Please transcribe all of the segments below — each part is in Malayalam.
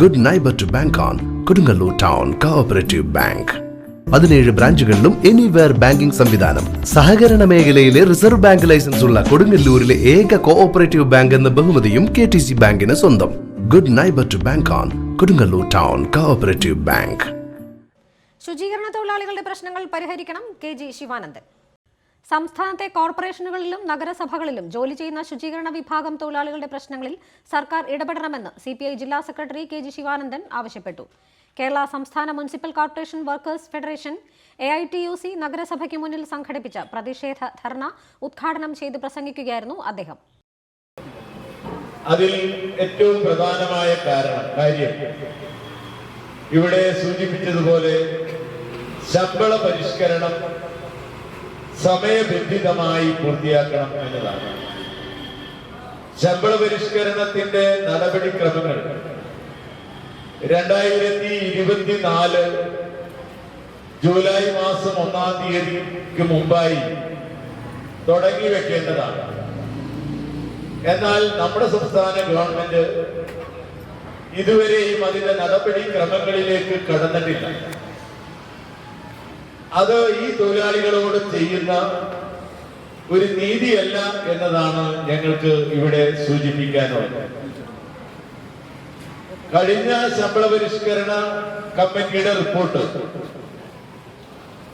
Good neighbour to bank on Kodungallur town cooperative bank പതിനേഴ് ബ്രാഞ്ചുകളിലും എനിവെയർ ബാങ്കിംഗ് സംവിധാനം. സഹകരണ മേഖലയിലെ റിസർവ് ബാങ്ക് ലൈസൻസ് ഉള്ള കൊടുങ്ങല്ലൂരിലെ ഏക കോഓപ്പറേറ്റീവ് ബാങ്ക് എന്ന ബഹുമതിയും കെ ടി സി ബാങ്കിന് സ്വന്തം. Good neighbour to bank on Kodungallur town cooperative bank ശുചീകരണ തൊഴിലാളികളുടെ പ്രശ്നങ്ങൾ പരിഹരിക്കണം കെ ജി ശിവാനന്ദൻ. സംസ്ഥാനത്തെ കോർപ്പറേഷനുകളിലും നഗരസഭകളിലും ജോലി ചെയ്യുന്ന ശുചീകരണ വിഭാഗം തൊഴിലാളികളുടെ പ്രശ്നങ്ങളിൽ സർക്കാർ ഇടപെടണമെന്ന് സി ജില്ലാ സെക്രട്ടറി കെ ജി ശിവാനന്ദൻ ആവശ്യപ്പെട്ടു. കേരള സംസ്ഥാന municipal corporation workers federation A I T U C നഗരസഭയ്ക്ക് മുന്നിൽ സംഘടിപ്പിച്ച പ്രതിഷേധ ധർണ ഉദ്ഘാടനം ചെയ്ത് പ്രസംഗിക്കുകയായിരുന്നു അദ്ദേഹം. അതിൽ ഏറ്റവും പ്രധാനമായ കാരണം കാര്യം ഇവിടെ സൂചിപ്പിച്ചതുപോലെ ശമ്പള പരിഷ്കരണം സമയബന്ധിതമായി പൂർത്തിയാക്കണം എന്നതാണ്. ശമ്പള പരിഷ്കരണത്തിന്റെ നടപടിക്രമങ്ങൾ. രണ്ടായിരത്തി ഇരുപത്തിനാല് ജൂലൈ മാസം ഒന്നാം തീയതിക്ക് മുമ്പായി തുടങ്ങി വെക്കേണ്ടതാണ്. എന്നാൽ നമ്മുടെ സംസ്ഥാന ഗവൺമെന്റ് ഇതുവരെയും അതിന്റെ നടപടിക്രമങ്ങളിലേക്ക് കടന്നിട്ടില്ല. അത് ഈ തൊഴിലാളികളോട് ചെയ്യുന്ന ഒരു നീതിയല്ല എന്നതാണ് ഞങ്ങൾക്ക് ഇവിടെ സൂചിപ്പിക്കാനുള്ളത്. കഴിഞ്ഞ ശമ്പള പരിഷ്കരണ കമ്മിറ്റിയുടെ റിപ്പോർട്ട്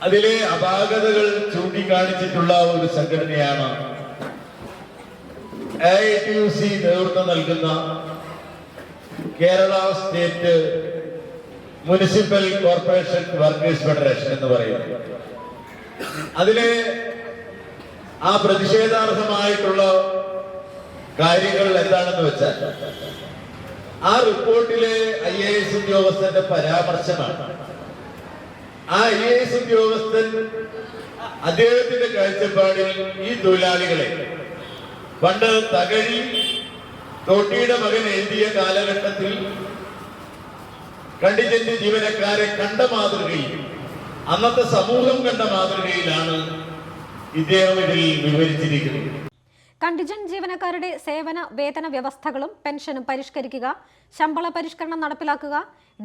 അതിലെ അപാകതകൾ ചൂണ്ടിക്കാണിച്ചിട്ടുള്ള ഒരു സംഘടനയാണ് ഐ ടി യു സി നേതൃത്വം നൽകുന്ന Kerala state municipal corporation workers federation എന്ന് പറയുന്നത് അതിലെ ആ പ്രതിഷേധാർഹമായിട്ടുള്ള കാര്യങ്ങൾ എന്താണെന്ന് വെച്ചാൽ ആ റിപ്പോർട്ടിലെ ഐ എ എസ് ഉദ്യോഗസ്ഥന്റെ പരാമർശമാണ്. ആ ഐ എ എസ് ഉദ്യോഗസ്ഥൻ അദ്ദേഹത്തിന്റെ കാഴ്ചപ്പാടിൽ ഈ തൊഴിലാളികളെ പണ്ട് തകഴി തോട്ടിയുടെ മകൻ എഴുതിയ കാലഘട്ടത്തിൽ കണ്ടിജന്റ് ജീവനക്കാരെ കണ്ട മാതൃകയിൽ അന്നത്തെ സമൂഹം കണ്ട മാതൃകയിലാണ് ഇദ്ദേഹം ഇതിൽ വിവരിച്ചിരിക്കുന്നത് കണ്ടിജന്റ് ജീവനക്കാരുടെ സേവന വേതന വ്യവസ്ഥകളും പെൻഷനും പരിഷ്കരിക്കുക ശമ്പള പരിഷ്കരണം നടപ്പിലാക്കുക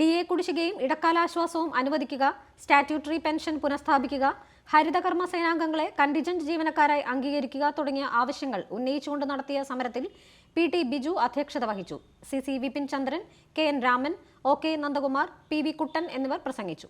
ഡി എ കുടിശ്ശികയും ഇടക്കാലാശ്വാസവും അനുവദിക്കുക സ്റ്റാറ്റ്യൂട്ടറി പെൻഷൻ പുനഃസ്ഥാപിക്കുക ഹരിതകർമ്മ സേനാംഗങ്ങളെ കണ്ടിജന്റ് ജീവനക്കാരായി അംഗീകരിക്കുക തുടങ്ങിയ ആവശ്യങ്ങൾ ഉന്നയിച്ചുകൊണ്ട് നടത്തിയ സമരത്തിൽ പി ടി ബിജു അധ്യക്ഷത വഹിച്ചു. C C Vipin Chandran K N Raman O K Nandakumar P V Kuttan എന്നിവർ പ്രസംഗിച്ചു.